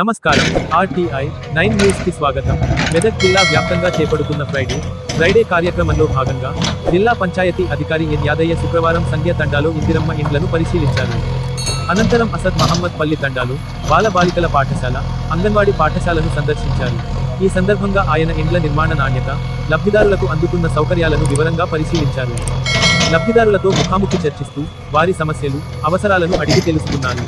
నమస్కారం. RTI nine న్యూస్కి స్వాగతం. మెదక్ జిల్లా వ్యాప్తంగా చేపడుతున్న ఫ్రైడే ఫ్రైడే కార్యక్రమంలో భాగంగా జిల్లా పంచాయతీ అధికారి ఎన్ యాదయ్య శుక్రవారం సంధ్య తండాలో ఇందిరమ్మ ఇండ్లను పరిశీలించారు. అనంతరం అసద్ మహమ్మద్ పల్లి తండాలు బాలబాలికల పాఠశాల అంగన్వాడీ పాఠశాలను సందర్శించారు. ఈ సందర్భంగా ఆయన ఇండ్ల నిర్మాణ నాణ్యత లబ్ధిదారులకు అందుతున్న సౌకర్యాలను వివరంగా పరిశీలించారు. లబ్ధిదారులతో ముఖాముఖి చర్చిస్తూ వారి సమస్యలు అవసరాలను అడిగి తెలుసుకున్నారు.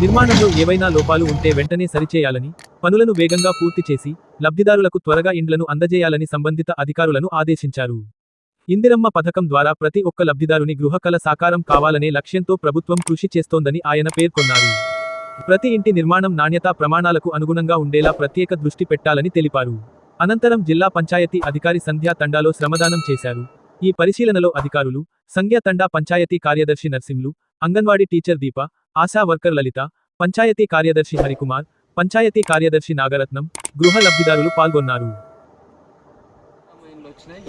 నిర్మాణంలో ఏవైనా లోపాలు ఉంటే వెంటనే సరిచేయాలని పనులను వేగంగా పూర్తి చేసి లబ్ధిదారులకు త్వరగా ఇండ్లను అందజేయాలని సంబంధిత అధికారులను ఆదేశించారు. ఇందిరమ్మ పథకం ద్వారా ప్రతి ఒక్క లబ్ధిదారుని గృహకళ సాకారం కావాలనే లక్ష్యంతో ప్రభుత్వం కృషి చేస్తోందని ఆయన పేర్కొన్నారు. ప్రతి ఇంటి నిర్మాణం నాణ్యతా ప్రమాణాలకు అనుగుణంగా ఉండేలా ప్రత్యేక దృష్టి పెట్టాలని తెలిపారు. అనంతరం జిల్లా పంచాయతీ అధికారి సంధ్యా తండాలో శ్రమదానం చేశారు. ఈ పరిశీలనలో అధికారులు సంధ్యా తండా పంచాయతీ కార్యదర్శి నర్సింలు అంగన్వాడీ టీచర్ దీప ఆశా వర్కర్ లలిత పంచాయతీ కార్యదర్శి హరికుమార్ పంచాయతీ కార్యదర్శి నాగరత్నం గృహ లబ్ధిదారులు పాల్గొన్నారు.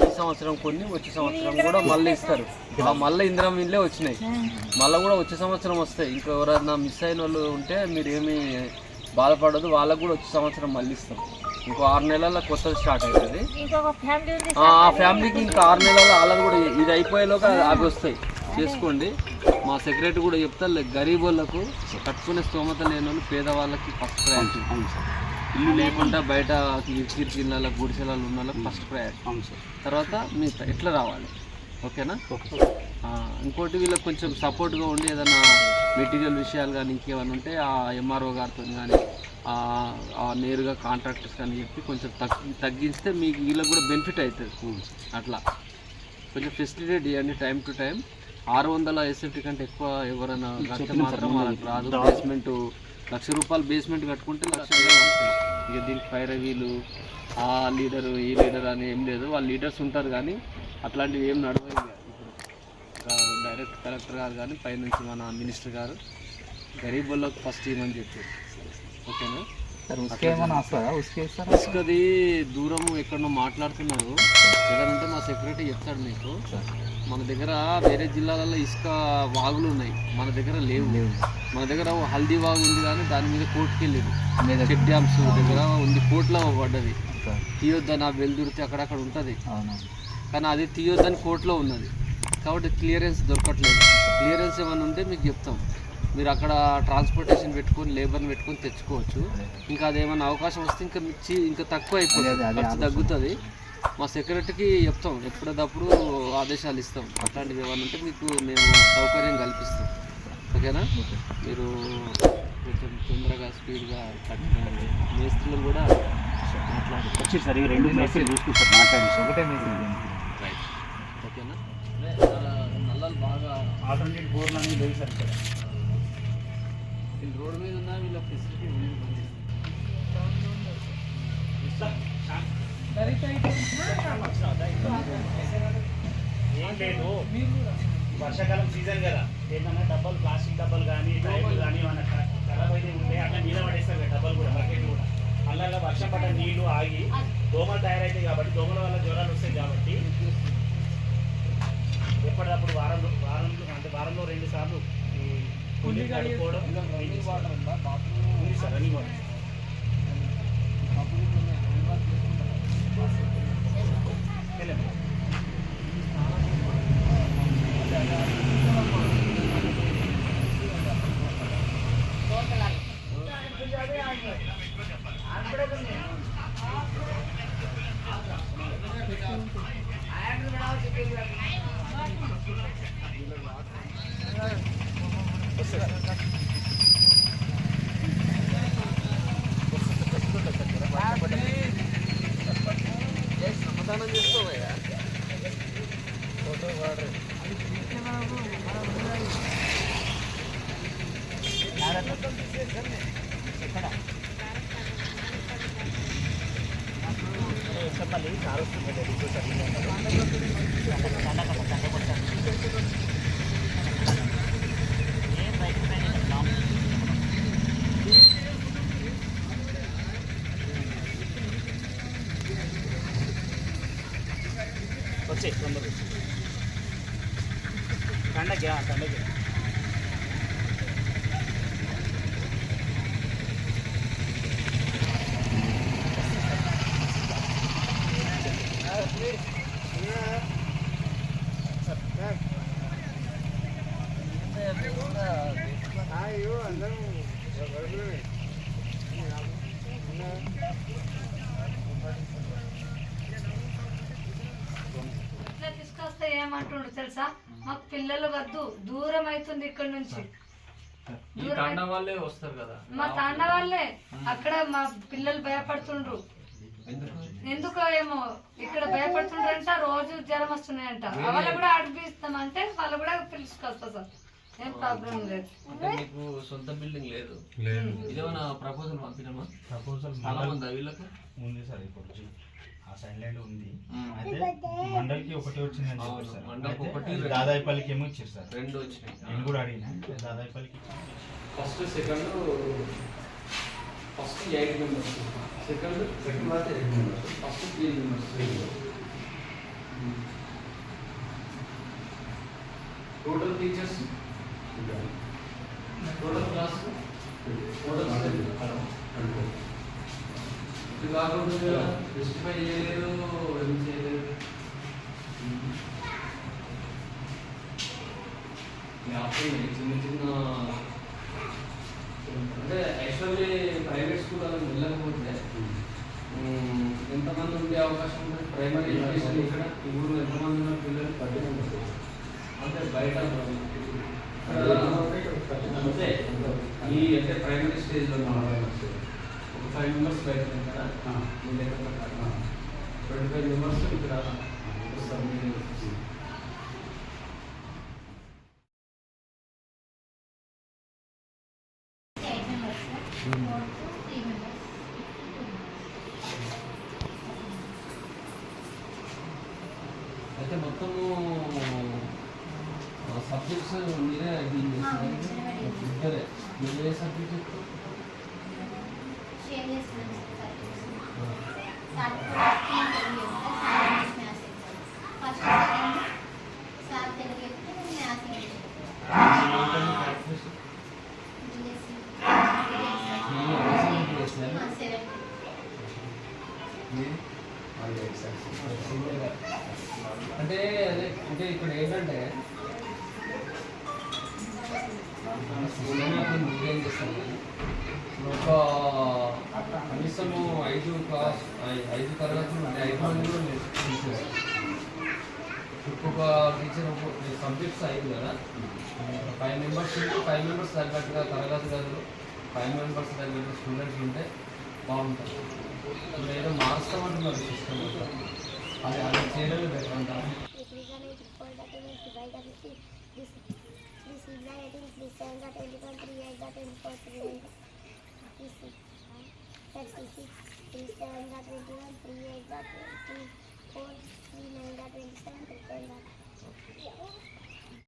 ఈ సంవత్సరం కొన్ని వచ్చే సంవత్సరం కూడా మళ్ళీ ఇస్తారు. ఆ మళ్ళీ ఇందిరం ఇండ్లే వచ్చినాయి. మళ్ళీ కూడా వచ్చే సంవత్సరం వస్తాయి. ఇంకా ఎవరైనా మిస్ అయిన వాళ్ళు ఉంటే మీరు ఏమి బాధపడదు. వాళ్ళకు కూడా వచ్చే సంవత్సరం మళ్ళీ ఇస్తాం. ఇంకో ఆరు నెలల్లో కొత్తది స్టార్ట్ అవుతుంది. ఇంకొక ఫ్యామిలీ ఉంది ఆ ఆ ఫ్యామిలీకి ఇంకా ఆరు నెలల్లో వాళ్ళది కూడా ఇది అయిపోయేలోగా అవి వస్తాయి. చేసుకోండి. మా సెక్రటరీ కూడా చెప్తారు గరీబ్ వాళ్ళకు కట్టుకునే స్తోమత లేని వాళ్ళు పేదవాళ్ళకి ఫస్ట్ ప్రయారిటీ ఇల్లు లేకుండా బయట కిరికిరి కిళ్ళ గుడిసెలలో ఉన్న వాళ్ళకి ఫస్ట్ ప్రయారిటీ తర్వాత మిగతా ఎట్లా రావాలి? ఓకేనా? ఇంకోటి వీళ్ళకి కొంచెం సపోర్ట్గా ఉండి ఏదైనా మెటీరియల్ విషయాలు కానీ ఇంకేమైనా ఉంటే ఆ ఎంఆర్ఓ గారితో కానీ నేరుగా కాంట్రాక్టర్స్ కానీ చెప్పి కొంచెం తగ్గి తగ్గిస్తే మీకు వీళ్ళకి కూడా బెనిఫిట్ అవుతుంది. అట్లా. కొంచెం ఫెసిలిటేట్ చేయండి టైం టు టైం ఆరు వందల ఎస్ఎఫ్టీ కంటే ఎక్కువ ఎవరైనా కడితే మాత్రం వాళ్ళకి రాదు. బేస్మెంట్ లక్ష రూపాయలు బేస్మెంట్ కట్టుకుంటే లక్ష ఇక దీనికి పైర వీళ్ళు ఆ లీడరు ఈ లీడర్ అని ఏం లేదు. వాళ్ళ లీడర్స్ ఉంటారు కానీ అట్లాంటివి ఏం నడవవు ఇక. ఇప్పుడు డైరెక్ట్ కలెక్టర్ గారు కానీ పైనుంచి మన మినిస్టర్ గారు గరీబ్ వాళ్ళకి ఫస్ట్ ఇవ్వమని చెప్పారు. ఓకేనా? ఇసుకది దూరం ఎక్కడో మాట్లాడుతున్నారు. ఏదంటే మా సెక్రటరీ చెప్తాడు మీకు. మన దగ్గర వేరే జిల్లాలలో ఇసుక వాగులు ఉన్నాయి. మన దగ్గర లేవు. లేవు. మన దగ్గర హల్దీ వాగు ఉంది కానీ దాని మీద కోర్టుకి వెళ్ళేది మీద చెక్ డ్యామ్స్ దగ్గర ఉంది. కోర్టులో పడ్డది. తీయొద్దని ఆ వెళ్దుడితే అక్కడక్కడ ఉంటుంది. కానీ అది తీయొద్దని కోర్టులో ఉన్నది. కాబట్టి క్లియరెన్స్ దొరకట్లేదు. క్లియరెన్స్ ఏమైనా ఉంటే మీకు చెప్తాం. మీరు అక్కడ ట్రాన్స్పోర్టేషన్ పెట్టుకొని లేబర్ని పెట్టుకొని తెచ్చుకోవచ్చు. ఇంకా అదేమైనా అవకాశం వస్తే ఇంకా మిర్చి ఇంకా తక్కువ అయిపోతుంది. ఖర్చు. తగ్గుతుంది. మా సెక్రటరీకి చెప్తాం. ఎప్పుడప్పుడు ఆదేశాలు ఇస్తాం. అట్లాంటివి ఏమైనా ఉంటే మీకు మేము సౌకర్యం కల్పిస్తాం. ఓకేనా? ఓకే. మీరు కొంచెం తొందరగా స్పీడ్గా కట్టుకోండి. మేస్త్రులు కూడా మాట్లాడి. సరే రెండు మేస్త్రి చూసుకుంటారు మాట్లాడి ఒకటే మీరు రైట్. ఓకేనా? నల్లలు బాగా ఆల్టర్నేట్ బోర్లు అనేది లేదు సార్ ఇక్కడ. వీళ్ళు రోడ్డు మీద ఉన్న వీళ్ళ ఫెసిలిటీ ఉంది. ఏం లేదు. వర్షాకాలం సీజన్ కదా. ఏదైనా డబ్బాలు ప్లాస్టిక్ డబ్బాలు కానీ టైర్లు కానీ ఏమైనా ఖ- ఖరాబ్ అయితే ఉంటే అట్లా నీళ్ళ పడేస్తారు కదా డబ్బాలు కూడా బకెట్ కూడా. అలా వర్షం పడ్డ నీళ్ళు ఆగి దోమలు తయారవుతాయి కాబట్టి దోమల వల్ల జ్వరాలు వస్తాయి కాబట్టి ఎప్పటికప్పుడు వారంలో వారంలో అంటే వారంలో రెండు సార్లు ఈ కొన్ని కడుక్కోవడం ఉంది? సార్ రన్నింగ్ వాటర్ చెప్పాలి చాలా వస్తుంది ఇప్పుడు సార్ వచ్చే తొందరగా కండకి కండకి ఏమంటుండ్రు తెలుసా? మాకు పిల్లలు వద్దు దూరం అవుతుంది ఇక్కడ నుంచి. మా తాండ వాళ్ళే. అక్కడ మా పిల్లలు భయపడుతుండ్రు. ఎందుకు ఏమో ఇక్కడ భయపడుతుండ్రంట రోజు జ్వరం వస్తున్నాయంట. వాళ్ళు. కూడా అడిపిస్తామంటే వాళ్ళు కూడా పిలుచుకొస్తా సార్. ఏం ప్రాబ్లం లేదు. అంటే మీకు సొంత బిల్డింగ్ లేదు. ఇదేమన్నా ప్రపోజల్ పంపినమా? ప్రపోజల్ ఉందా వీళ్ళకు? ఉంది సార్ ఇప్పుడు ఆ సైడ్ ఉంది. అయితే మండలికి ఒకటి వచ్చిందని చెప్పారు సార్. మండలికి ఒకటి. దాదాయిపల్లికి ఏమో ఇచ్చారు సార్. రెండు వచ్చినాయి. నేను కూడా అడిగినా దాదాయిపల్లికి ఇచ్చారు. First second first eight members. Second second first three members. Total teachers? Total class? Total ఇది కాకుండా జస్టిఫై చేయలేదు ఏం చేయలేదు అప్పుడు చిన్న చిన్న అంటే యాక్చువల్లీ ప్రైవేట్ స్కూల్ అలా వెళ్ళకపోతే ఎంతమంది ఉండే అవకాశం ఉంది ప్రైమరీ ఎడ్యుకేషన్ ఇక్కడ ఈ ఊళ్ళో ఎంతమంది ఉన్న పిల్లలు అంటే బయట అంతే ఈ అంటే ప్రైమరీ స్టేజ్లో ఒక ఫైవ్ మెంబర్స్ బయట ఉంటారా మీ లెక్క ప్రకారం ట్వంటీ ఫైవ్ మెంబర్స్ ఇక్కడ వస్తారు అయితే మొత్తము సబ్జెక్ట్స్ మీరే ఇద్దరే. మీరు ఏ సబ్జెక్ట్ చెప్తారు అంటే అదే అంటే ఇక్కడ ఏంటంటే స్కూల్లో ఏం చేస్తాను ఒక కనీసము ఐదు క్లాస్ ఐదు తరగతులు ఐదు మంది కూడా టీచర్స్ ఒక్కొక్క టీచర్ ఒక్కొక్క సబ్జెక్ట్స్ ఐదు కదా ఫైవ్ మెంబర్స్ ఫైవ్ మెంబర్స్ తగ్గట్టుగా తరగతి గదులు ఫైవ్ మెంబర్స్ తగ్గట్టు స్టూడెంట్స్ ఉంటే బాగుంటుంది ఇప్పుడు ఏదో మారుస్తామంటున్నారు సిస్టమ్ అది అది చేయడమే బెటర్ అంటారు This is equal that is divide that is this is the it is this and that is equal three is that is equal to this is 36, 37 dot 21, 38 dot 24, 39 dot 27,